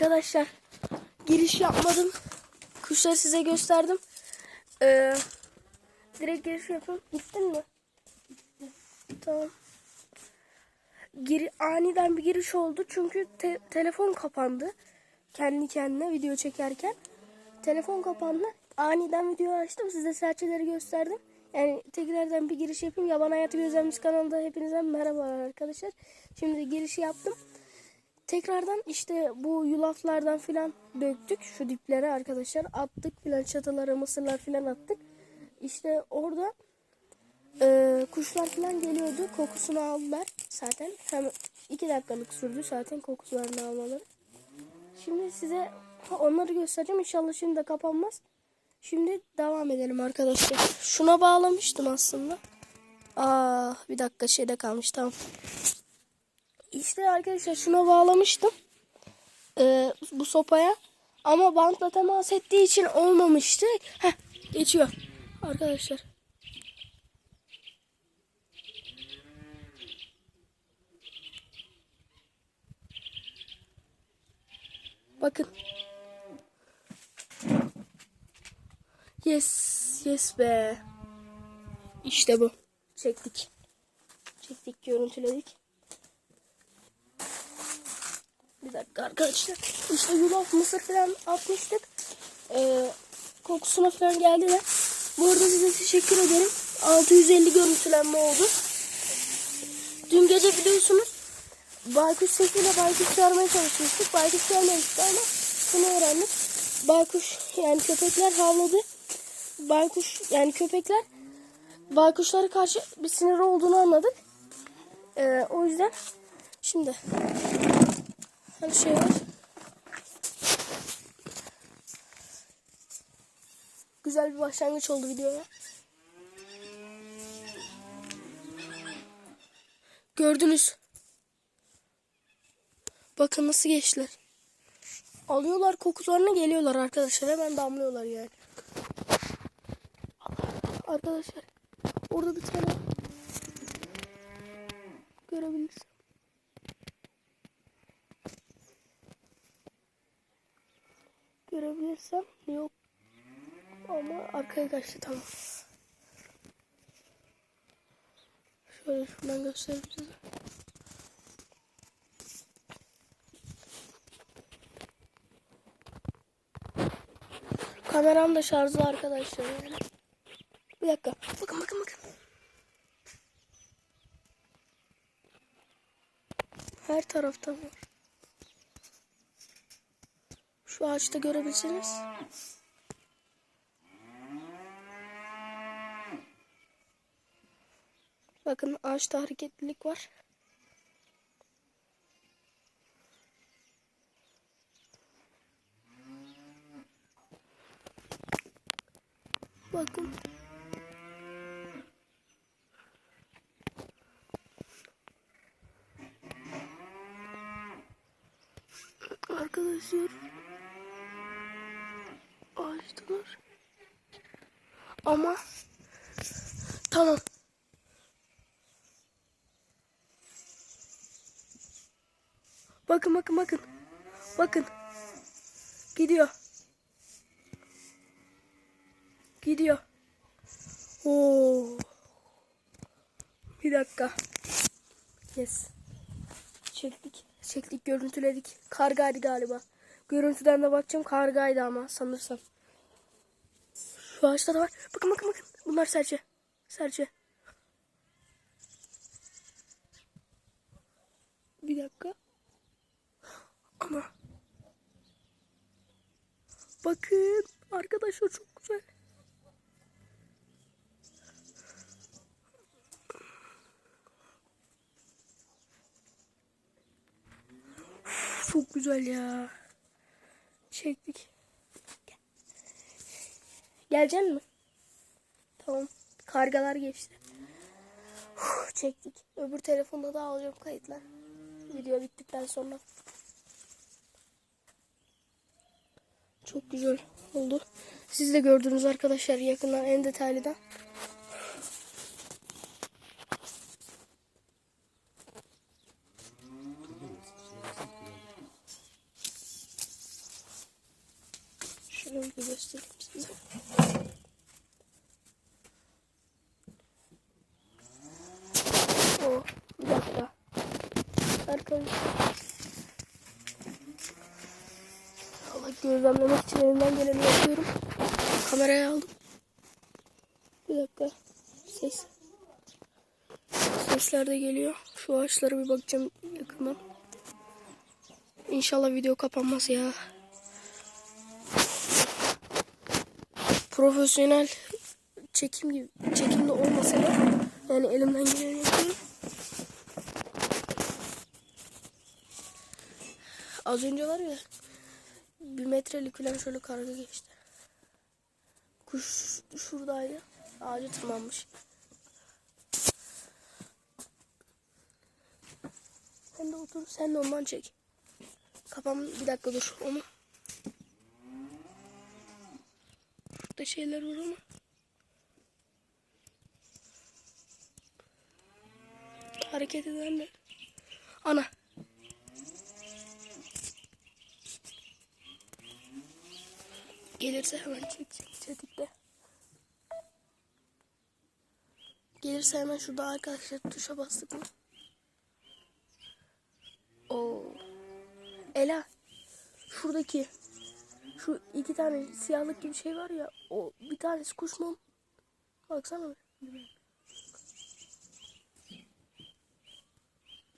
Arkadaşlar giriş yapmadım. Kuşları size gösterdim. Ee, direkt giriş yapıyorum. Gittin mi? Tamam. Giri, aniden bir giriş oldu çünkü te- telefon kapandı. Kendi kendine video çekerken. Telefon kapandı. Aniden video açtım. Size serçeleri gösterdim. Yani tekrardan bir giriş yapayım. Yaban Hayatı Gözlemimiz kanalında hepinize merhaba arkadaşlar. Şimdi girişi yaptım. Tekrardan işte bu yulaflardan filan döktük şu diplere arkadaşlar. Attık filan çatılara mısırlar filan attık. İşte orada e, kuşlar filan geliyordu. Kokusunu aldılar zaten. Hem iki dakikalık sürdü zaten kokularını almaları. Şimdi size onları göstereceğim. İnşallah şimdi de kapanmaz. Şimdi devam edelim arkadaşlar. Şuna bağlamıştım aslında. Aa bir dakika şeyde kalmış tamam. İşte arkadaşlar şuna bağlamıştım. Ee, bu sopaya. Ama bantla temas ettiği için olmamıştı. Heh, geçiyor. Arkadaşlar. Bakın. Yes, yes be. İşte bu. Çektik. Çektik, görüntüledik. Bir dakika arkadaşlar. İşte yulaf mısır falan atmıştık. Ee, kokusuna falan geldiler. Bu arada size teşekkür ederim. 650 görüntülenme oldu. Dün gece biliyorsunuz baykuş sesiyle baykuş çağırmaya çalışmıştık. Baykuş gelmemişti ama şunu öğrendik. Baykuş yani köpekler havladı. Baykuş yani köpekler baykuşlara karşı bir sinir olduğunu anladık. Ee, o yüzden şimdi her şey var. Güzel bir başlangıç oldu videoya. Gördünüz. Bakın nasıl geçtiler. Alıyorlar kokularını geliyorlar arkadaşlar. Hemen damlıyorlar yani. Arkadaşlar. Orada bir tane görebilirsiniz. Görebilirsem yok ama arkaya kaçtı tamam. Şöyle şuradan göstereyim size. Kameram da şarjlı arkadaşlar. Bir dakika. Bakın bakın bakın. Her taraftan var. Şu ağaçta görebilirsiniz. Bakın ağaçta hareketlilik var. Bakın. Arkadaşlar ağaçtalar. Ama tamam. Bakın bakın bakın. Bakın. Gidiyor. Gidiyor. Oo. Bir dakika. Yes. Çektik. Çektik görüntüledik. Kargaydı galiba. Görüntüden de bakacağım kargaydı ama sanırsam. Şu ağaçta da var. Bakın bakın bakın. Bunlar serçe. Serçe. Bir dakika. Ana. Bakın. Arkadaşlar çok güzel. Çok güzel ya. Çektik. Gel. Gelecek mi? Tamam. Kargalar geçti. Uf, çektik. Öbür telefonda da alacağım kayıtlar. Video bittikten sonra. Çok güzel oldu. Siz de gördünüz arkadaşlar yakından en detaylıdan. bir göstereyim size. O bir dakika. Allah gözlemlemek için elimden geleni yapıyorum. Kameraya aldım. Bir dakika. Ses. Sesler de geliyor. Şu ağaçlara bir bakacağım yakından. İnşallah video kapanmaz ya. Profesyonel çekim gibi çekimde olmasa da yani elimden geleni yapıyorum. Az önce var ya bir metrelik falan şöyle karga geçti. Kuş şuradaydı. Ağaca tırmanmış. Sen de otur, sen de ondan çek. Kafam bir dakika dur onu. Şurada şeyler var ama. Hareket edenler. Ana. Gelirse hemen çekeceğim tetikte. Gelirse hemen şurada arkadaşlar tuşa bastık mı? Oo. Ela. Şuradaki. Şu iki tane siyahlık gibi şey var ya. O bir tanesi kuş mu? Baksana. bir.